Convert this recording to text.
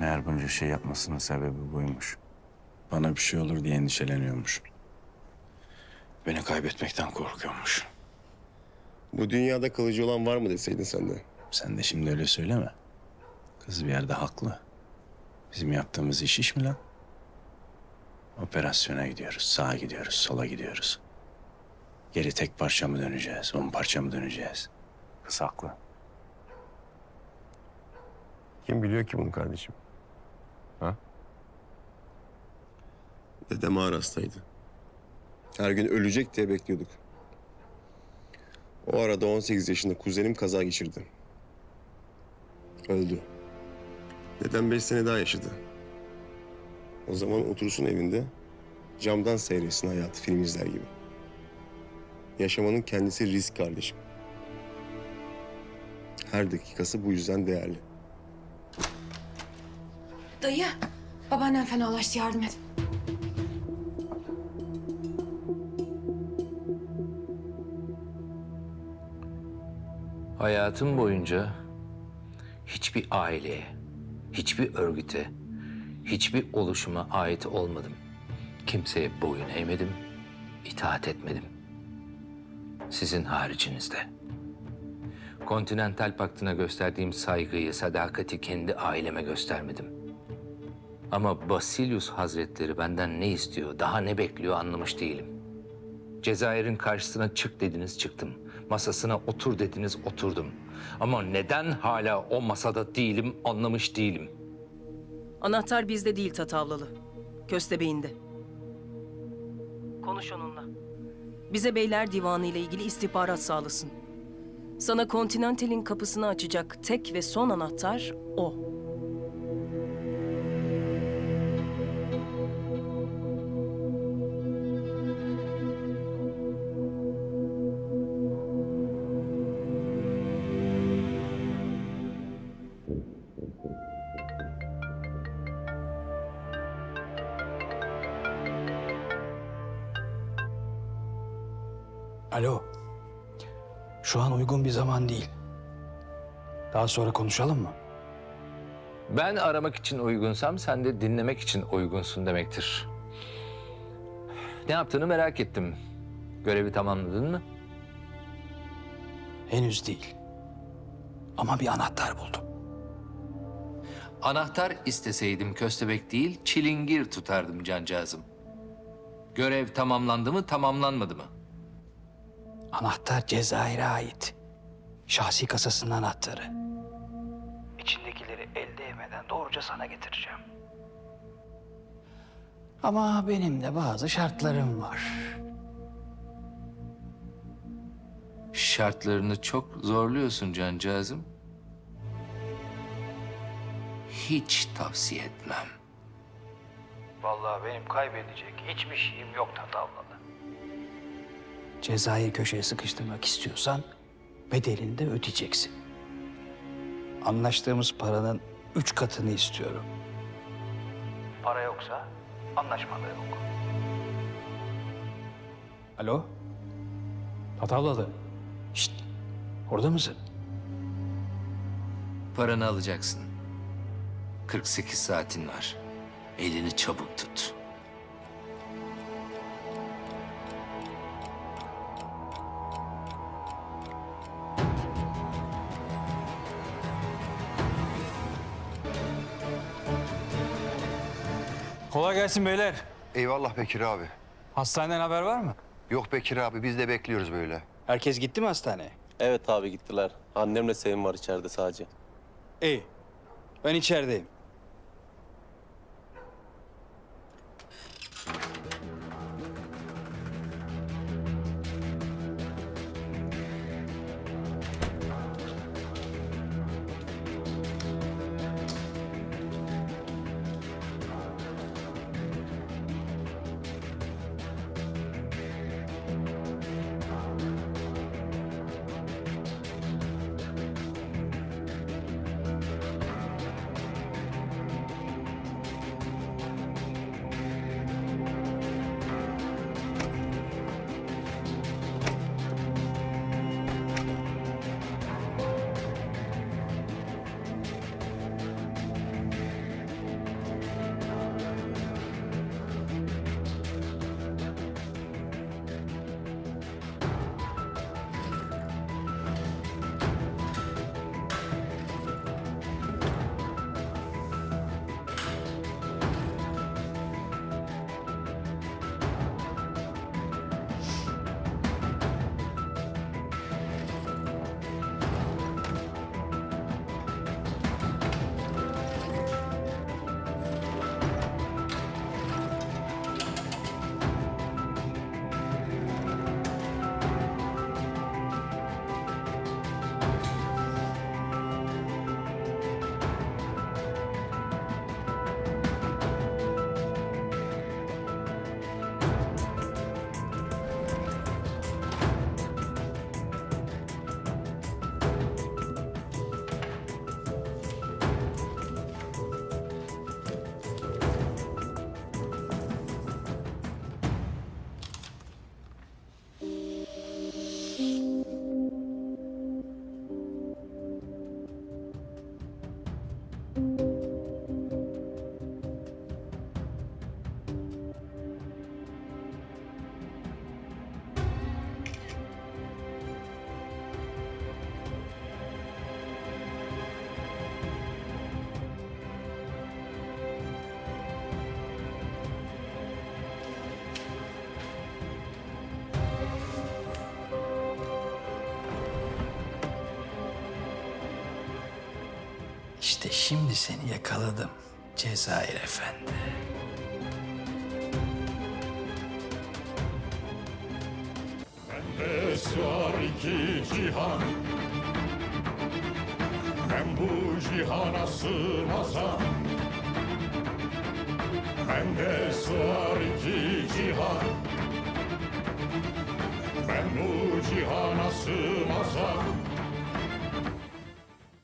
Meğer bunca şey yapmasının sebebi buymuş. Bana bir şey olur diye endişeleniyormuş. Beni kaybetmekten korkuyormuş. Bu dünyada kalıcı olan var mı deseydin sen de. Sen de şimdi öyle söyleme. Kız bir yerde haklı. Bizim yaptığımız iş iş mi lan? Operasyona gidiyoruz, sağa gidiyoruz, sola gidiyoruz. Geri tek parça mı döneceğiz, on parça mı döneceğiz? Kız haklı. Kim biliyor ki bunu kardeşim? Dedem ağır hastaydı. Her gün ölecek diye bekliyorduk. O arada 18 yaşında kuzenim kaza geçirdi. Öldü. Dedem 5 sene daha yaşadı. O zaman otursun evinde camdan seyretsin hayatı film izler gibi. Yaşamanın kendisi risk kardeşim. Her dakikası bu yüzden değerli. Dayı, babaannem fenalaştı yardım et. Hayatım boyunca hiçbir aileye, hiçbir örgüte, hiçbir oluşuma ait olmadım. Kimseye boyun eğmedim, itaat etmedim. Sizin haricinizde. Kontinental Paktı'na gösterdiğim saygıyı, sadakati kendi aileme göstermedim. Ama Basilius Hazretleri benden ne istiyor, daha ne bekliyor anlamış değilim. Cezayir'in karşısına çık dediniz çıktım. Masasına otur dediniz oturdum. Ama neden hala o masada değilim anlamış değilim. Anahtar bizde değil Tatavlalı. Köstebeğinde. Konuş onunla. Bize Beyler Divanı ile ilgili istihbarat sağlasın. Sana Continental'in kapısını açacak tek ve son anahtar o. Alo. Şu an uygun bir zaman değil. Daha sonra konuşalım mı? Ben aramak için uygunsam sen de dinlemek için uygunsun demektir. Ne yaptığını merak ettim. Görevi tamamladın mı? Henüz değil. Ama bir anahtar buldum. Anahtar isteseydim köstebek değil, çilingir tutardım cancağızım. Görev tamamlandı mı, tamamlanmadı mı? Anahtar Cezayir'e ait. Şahsi kasasının anahtarı. İçindekileri elde etmeden doğruca sana getireceğim. Ama benim de bazı şartlarım var. Şartlarını çok zorluyorsun cancağızım. Hiç tavsiye etmem. Vallahi benim kaybedecek hiçbir şeyim yok Tatavlalı. Cezayir köşeye sıkıştırmak istiyorsan bedelini de ödeyeceksin. Anlaştığımız paranın üç katını istiyorum. Para yoksa anlaşma da yok. Alo? Tatavlalı. Şşt, orada mısın? Paranı alacaksın. 48 saatin var. Elini çabuk tut. Kolay gelsin beyler. Eyvallah Bekir abi. Hastaneden haber var mı? Yok Bekir abi biz de bekliyoruz böyle. Herkes gitti mi hastaneye? Evet abi gittiler. Annemle Sevim var içeride sadece. İyi. Ben içerideyim. İşte şimdi seni yakaladım Cezayir Efendi. Sığar iki cihan. Ben bu cihana sığmazam. Ben de sığar iki cihan. Ben bu cihana sığmazam